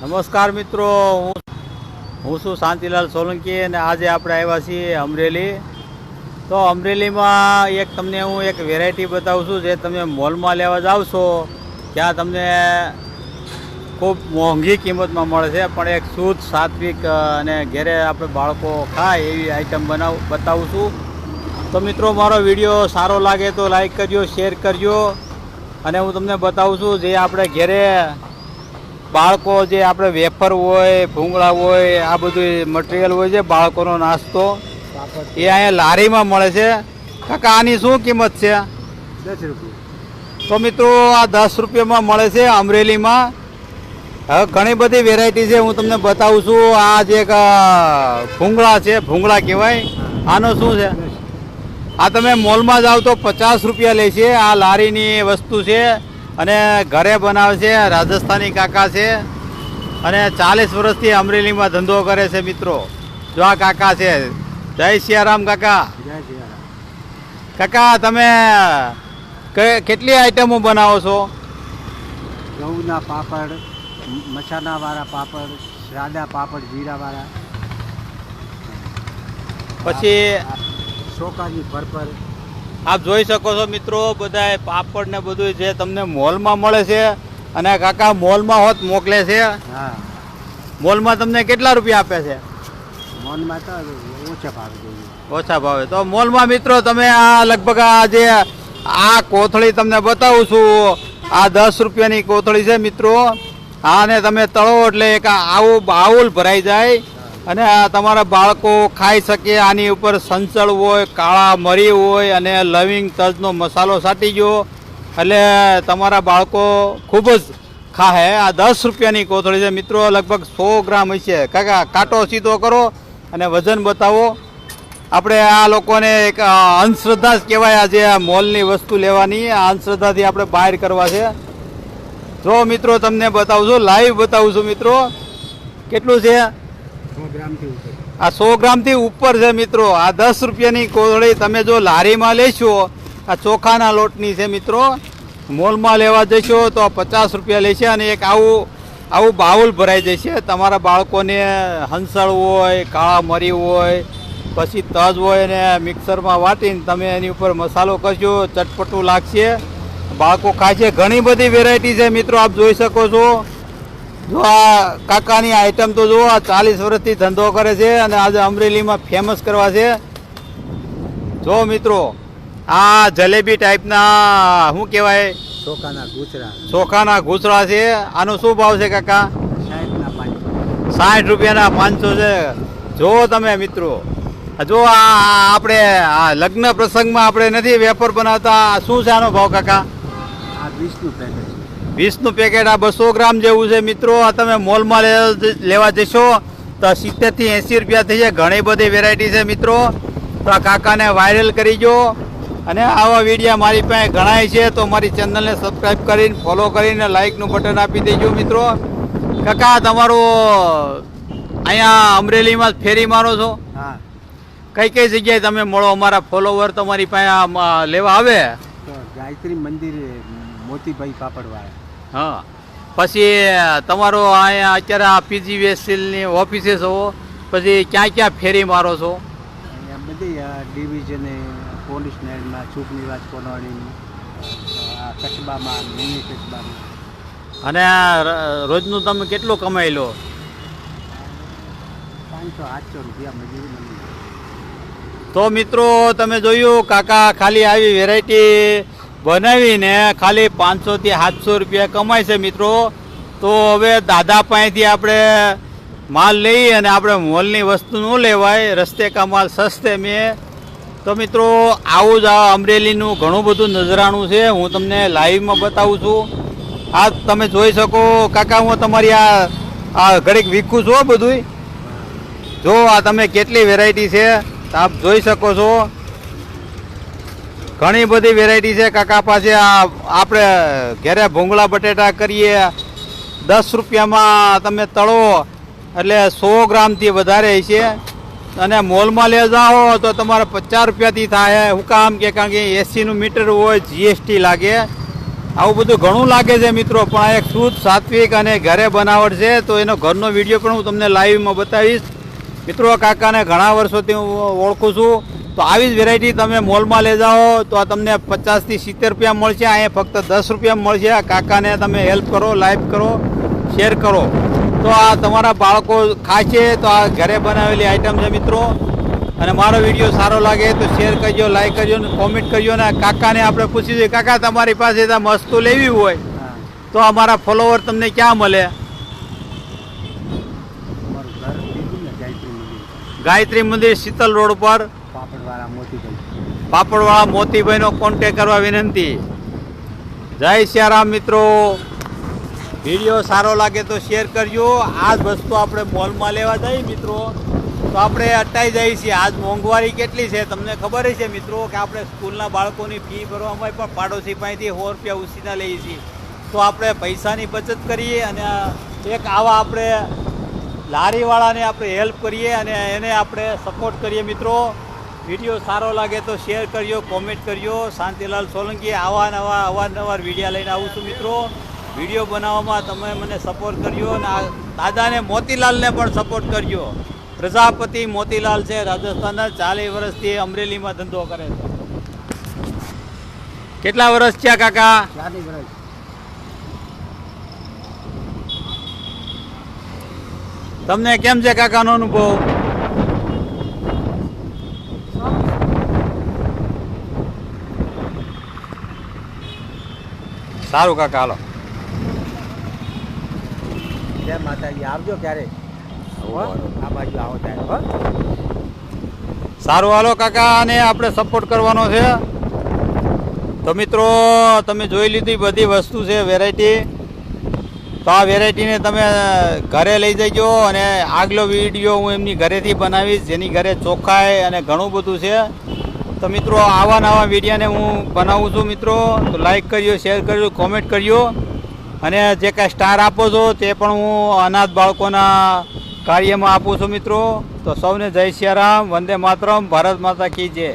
નમસ્કાર મિત્રો, હું હું છું શાંતિલાલ સોલંકી અને આજે આપણે આવ્યા છીએ અમરેલી. તો અમરેલીમાં એક તમને હું એક વેરાયટી બતાવું છું જે તમે મોલમાં લેવા જાવશો ત્યાં તમને ખૂબ મોંઘી કિંમતમાં મળે છે, પણ એક શુદ્ધ, સાત્વિક અને ઘેરે આપણે બાળકો ખાય એવી આઈટમ બનાવ, બતાવું છું. તો મિત્રો, મારો વીડિયો સારો લાગે તો લાઈક કરજો શેર કરજો. અને હું તમને બતાવું છું જે આપણે ઘેરે બાળકો જે આપણે વેફર હોય ભૂંગળા હોય આ બધું મટીરિયલ હોય છે બાળકોનો નાસ્તો એ અહીંયા લારીમાં મળે છે. કાકા આની શું કિંમત છે? દસ રૂપિયા. તો મિત્રો આ દસ રૂપિયામાં મળે છે અમરેલીમાં. હવે ઘણી બધી વેરાયટી છે હું તમને બતાવું છું. આ જે એક ભૂંગળા છે ભૂંગળા કહેવાય. આનો શું છે? આ તમે મોલમાં જાઓ તો પચાસ રૂપિયા લે છે. આ લારીની વસ્તુ છે. અને ઘરે બનાવે છે રાજસ્થાની કાકા છે. અને ચાલીસ વર્ષથી અમરેલીમાં ધંધો કરે છે મિત્રો. જો આ કાકા છે. જય સિયારામ કાકા. કાકા તમે કેટલી આઈટમો બનાવો છો? ઘઉંના પાપડ મસાલાવાળા પાપડ સાદા પાપડ જીરાવાળા પછી ચોખાની ફરફર. આપ જોઈ શકો છો મિત્રો બધા પાપડ ને બધું જે તમને મોલમાં મળે છે અને કાકા મોલમાં હોત મોકલે છે. હા. મોલમાં તમને કેટલા રૂપિયા આપે છે? તો ઓછા ભાવ ઓછા ભાવે. તો મોલમાં મિત્રો તમે આ લગભગ આ જે આ કોથળી તમને બતાવું છું આ દસ રૂપિયાની કોથળી છે મિત્રો. આને તમે તળો એટલે એક આવું બાઉલ ભરાઈ જાય. અને આ તમારા બાળકો ખાઈ શકે, આની ઉપર સંચળ હોય, કાળા મરી હોય અને લવિંગ તજનો મસાલો સાટી ગયો. એટલે તમારા બાળકો ખૂબ જ ખાહે. આ દસ રૂપિયાની કોથળી છે. મિત્રો, લગભગ સો ગ્રામ હશે. કાકા, કાંટો સીધો કરો અને વજન બતાવો. આપણે આ લોકોને એક અંધશ્રદ્ધા જ કહેવાય આજે આ મોલની વસ્તુ લેવાની. આ અંધશ્રદ્ધાથી આપણે બહાર કરવા છે. જો મિત્રો, તમને બતાવું છું લાઈવ બતાવું છું મિત્રો. કેટલું છે? આ સો ગ્રામથી ઉપર છે મિત્રો. આ દસ રૂપિયાની કોથળી તમે જો લારીમાં લેશો, આ ચોખાના લોટની છે મિત્રો, મોલમાં લેવા જશો તો પચાસ રૂપિયા લેશે અને એક આવું આવું બાઉલ ભરાઈ જશે. તમારા બાળકોને હંસળ હોય, કાળા મરી હોય, પછી તજ હોય ને મિક્સરમાં વાટીને તમે એની ઉપર મસાલો કરશો, ચટપટું લાગશે. બાળકો ખાય છે. ઘણી બધી વેરાયટી છે મિત્રો, આપ જોઈ શકો છો. જો આ કાકાની આઈટમ તો જુઓ આ ચાલીસ વર્ષથી ધંધો કરે છે અને આજે અમરેલીમાં ફેમસ કરવા છે. જો મિત્રો આ જલેબી ટાઈપના શું કહેવાય? ચોખાના ઘૂસરા. ચોખાના ઘૂસરા છે. આનો શું ભાવ છે કાકા? સાઠ રૂપિયાના પાંચસો છે. જો તમે મિત્રો જો આ આપણે આ લગ્ન પ્રસંગમાં આપણે નથી વેપાર બનાવતા આ શું છે આનો ભાવ કાકા? આ પેકેટ છે વીસનું પેકેટ આ બસો ગ્રામ જેવું છે. મિત્રો આ તમે મોલમાં લેવા જશો તો સિત્તેરથી એંસી રૂપિયા થઈ જાય. ઘણી બધી વેરાયટી છે મિત્રો. તો આ કાકાને વાયરલ કરી જો અને આવા વિડીયા મારી પાસે ઘણાય છે. તો મારી ચેનલને સબસ્ક્રાઈબ કરીને ફોલો કરીને લાઇકનું બટન આપી દેજો મિત્રો. કાકા તમારું અહીંયા અમરેલીમાં ફેરી મારો છો? હા. કઈ કઈ જગ્યાએ તમે મળો? અમારા ફોલોવર તમારી પાસે લેવા આવે? ગાયત્રી મંદિર મોતીભાઈ પાપડવાળા. હા. પછી તમારો અહીંયા અત્યારે આ પીજી પીજીવીએસએલની ઓફિસે છો? પછી ક્યાં ક્યાં ફેરી મારો છો? બધી ડિવિઝને પોલીસ લાઇનમાં ચૂંટણી કોલોની આ કસ્બામાં મિની કસ્બામાં અને રોજનું તમે કેટલું કમાઈ લો? પાંચસો આઠસો રૂપિયા મજૂરી મળી. તો મિત્રો તમે જોયું કાકા ખાલી આવી વેરાયટી બનાવીને ખાલી પાંચસોથી સાતસો રૂપિયા કમાય છે મિત્રો. તો હવે દાદા પાસેથી આપણે માલ લઈ અને આપણે મોલની વસ્તુ ન લેવાય, રસ્તે કા માલ સસ્તે મેં. તો મિત્રો, આવું જ આ અમરેલીનું ઘણું બધું નજરાણું છે. હું તમને લાઈવમાં બતાવું છું. આ તમે જોઈ શકો, કાકા, હું તમારી આ આ ઘડીક વીખું છું બધું જો આ તમે કેટલી વેરાયટી છે આપ જોઈ શકો છો. ઘણી બધી વેરાયટી છે. કાકા પાસે આપણે ઘરે ભૂંગળા બટેટા કરીએ, દસ રૂપિયામાં તમે તળો, એટલે સો ગ્રામથી વધારે છે. અને મોલમાં લે જાઓ તો તમારે પચાસ રૂપિયાથી થાય. હું કામ કે કારણ કે એસીનું મીટર હોય જીએસટી લાગે. આવું બધું ઘણું લાગે છે મિત્રો, પણ આ એક શુદ્ધ સાત્વિક અને ઘરે બનાવટ છે, તો એનો ઘરનો વીડિયો પણ હું તમને લાઈવમાં બતાવીશ. મિત્રો કાકાને ઘણા વર્ષોથી હું ઓળખું છું. તો આવી જ વેરાયટી તમે મોલમાં લઈ જાઓ તો આ તમને પચાસથી સિત્તેર રૂપિયા મળશે અહીંયા ફક્ત દસ રૂપિયા મળશે. આ કાકાને તમે હેલ્પ કરો લાઈક કરો શેર કરો. તો આ તમારા બાળકો ખાશે તો આ ઘરે બનાવેલી આઈટમ છે મિત્રો. અને મારો વીડિયો સારો લાગે તો શેર કરજો લાઈક કરજો ને કોમેન્ટ કરજો ને કાકાને આપણે પૂછી જોઈએ કાકા તમારી પાસે વસ્તુ લેવી હોય. તો અમારા ફોલોવર તમને ક્યાં મળે? ગાયત્રી મંદિર શીતલ રોડ પર. પાપડવાળા મોતીભાઈ. પાપડવાળા મોતીભાઈનો કોન્ટેક કરવા વિનંતી. જય સિયારામ મિત્રો. વીડિયો સારો લાગે તો શેર કરજો. આ જ વસ્તુ આપણે મોલમાં લેવા જઈએ મિત્રો. તો આપણે અટાઈ જઈએ છીએ. આજ મોંઘવારી કેટલી છે? તમને ખબર છે મિત્રો કે આપણે સ્કૂલના બાળકોની ફી ભરવામાં પણ પાડોશી પાસેથી સો રૂપિયા ઉછીના લઈએ છીએ. તો આપણે પૈસાની બચત કરીએ અને એક આવા આપણે લારીવાળાને આપણે હેલ્પ કરીએ અને એને આપણે સપોર્ટ કરીએ મિત્રો. વીડિયો સારો લાગે તો શેર કરજો કોમેન્ટ કરજો શાંતિલાલ સોલંકી આવા નવા અવારનવાર વિડીયા લઈને આવું છું મિત્રો. વીડિયો બનાવવામાં તમે મને સપોર્ટ કરજો અને આ દાદાને મોતીલાલને પણ સપોર્ટ કરજો પ્રજાપતિ મોતીલાલ છે રાજસ્થાનના ચાલીસ વર્ષથી અમરેલીમાં ધંધો કરે છે. કેટલા વર્ષ થયા કાકા? વર્ષ. તમને કેમ છે કાકાનો અનુભવ? સારું કાકા હાલો. જય માતાજી આવજો ક્યારે? હો? આ બાજુ આવો ત્યારે સારું હાલો કાકા અને આપણે સપોર્ટ કરવાનો છે. તો મિત્રો તમે જોઈ લીધી બધી વસ્તુ છે વેરાયટી તો આ વેરાયટીને તમે ઘરે લઈ જજો અને આગલો વીડિયો હું એમની ઘરેથી બનાવીશ જેની ઘરે ચોખ્ખાઈ અને ઘણું બધું છે. તો મિત્રો, આવા નવા વિડીયોને હું બનાવું છું મિત્રો. તો લાઈક કરજો શેર કરજો કોમેન્ટ કરજો અને જે કાંઈ સ્ટાર આપો છો, તે પણ હું અનાથ બાળકોના કાર્યમાં આપું છું મિત્રો. તો સૌને જય સિયારામ વંદે માતરમ, ભારત માતા કી જય.